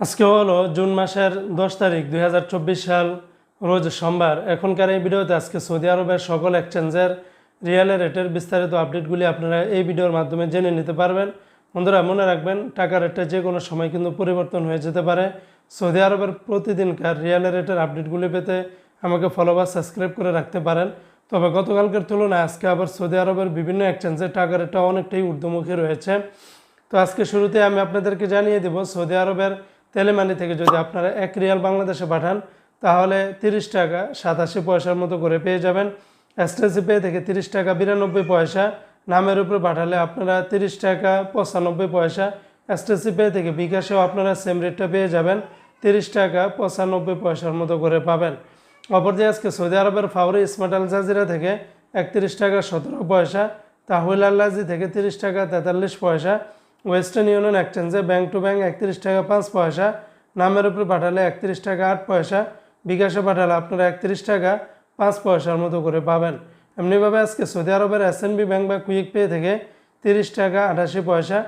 আজকে হলো জুন মাসের দশ তারিখ, দুই হাজার চব্বিশ সাল, রোজ সোমবার। এখনকার এই ভিডিওতে আজকে সৌদি আরবের সকল এক্সচেঞ্জের রিয়েলের রেটের বিস্তারিত আপডেটগুলি আপনারা এই ভিডিওর মাধ্যমে জেনে নিতে পারবেন। বন্ধুরা, মনে রাখবেন টাকা রেটটা যে কোনো সময় কিন্তু পরিবর্তন হয়ে যেতে পারে। সৌদি আরবের প্রতিদিনকার রিয়েলের রেটের আপডেটগুলি পেতে আমাকে ফলো বা সাবস্ক্রাইব করে রাখতে পারেন। তবে গতকালকের তুলনায় আজকে আবার সৌদি আরবের বিভিন্ন এক্সচেঞ্জের টাকা রেটটা অনেকটাই ঊর্ধ্বমুখী রয়েছে। তো আজকে শুরুতে আমি আপনাদেরকে জানিয়ে দেব, সৌদি আরবের তেলেমানি থেকে যদি আপনারা এক রিয়াল বাংলাদেশে পাঠান, তাহলে তিরিশ টাকা সাতাশি পয়সার মতো করে পেয়ে যাবেন। এসটিসি পে থেকে তিরিশ টাকা বিরানব্বই পয়সা, নামের উপরে পাঠালে আপনারা তিরিশ টাকা পঁচানব্বই পয়সা, এসটিসি পে থেকে বিকাশেও আপনারা সেম রেটটা পেয়ে যাবেন, তিরিশ টাকা পঁচানব্বই পয়সার মতো করে পাবেন। অপরদিকে আজকে সৌদি আরবের ফাউরি স্মার্ট আল জাজিরা থেকে একত্রিশ টাকা সতেরো পয়সা, তাহুল আল্লাজি থেকে তিরিশ টাকা তেতাল্লিশ পয়সা ওয়েস্টার্ন ইউনিয়ন এক্সচেঞ্জে ব্যাংক টু ব্যাংক একত্রিশ টাকা পাঁচ পয়সা, নামের উপরে পাঠালে একত্রিশ টাকা আট পয়সা, বিকাশে পাঠালে আপনারা একত্রিশ টাকা পাঁচ পয়সার মতো করে পাবেন। এমনিভাবে আজকে সৌদি আরবের এসএনবি ব্যাংক বা কুইক পে থেকে তিরিশ টাকা আটাশি পয়সা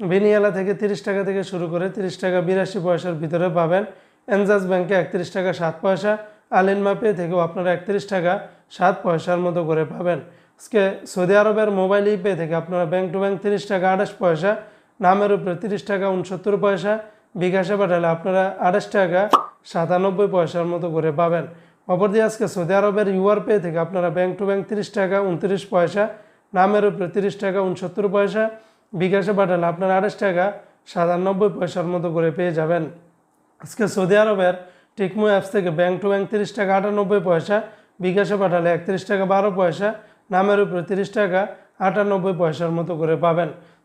ভিনিয়ালা থেকে তিরিশ টাকা থেকে শুরু করে তিরিশ টাকা বিরাশি পয়সার ভিতরে পাবেন। এনজাস ব্যাংকে একত্রিশ টাকা সাত পয়সা আলিনমা পে থেকেও আপনারা একত্রিশ টাকা সাত পয়সার মতো করে পাবেন। আজকে সৌদি আরবের মোবাইল ই পে থেকে আপনারা ব্যাংক টু ব্যাংক তিরিশ টাকা আঠাশ পয়সা নামের উপরে তিরিশ টাকা উনসত্তর পয়সা, বিকাশে পাঠালে আপনারা আঠাশ টাকা সাতানব্বই পয়সার মতো করে পাবেন। অপরদিকে আজকে সৌদি আরবের ইউআর পে থেকে আপনারা ব্যাংক টু ব্যাংক তিরিশ টাকা উনত্রিশ পয়সা, নামের উপরে তিরিশ টাকা উনসত্তর পয়সা, বিকাশে পাঠালে আপনারা আঠাশ টাকা সাতানব্বই পয়সার মতো করে পেয়ে যাবেন। আজকে সৌদি আরবের টিকমো অ্যাপস থেকে ব্যাংক টু ব্যাংক তিরিশ টাকা আটানব্বই পয়সা, বিকাশে পাঠালে একত্রিশ টাকা বারো পয়সা, নামের উপরে তিরিশ টাকা আটানব্বই পয়সার মতো করে পাবেন।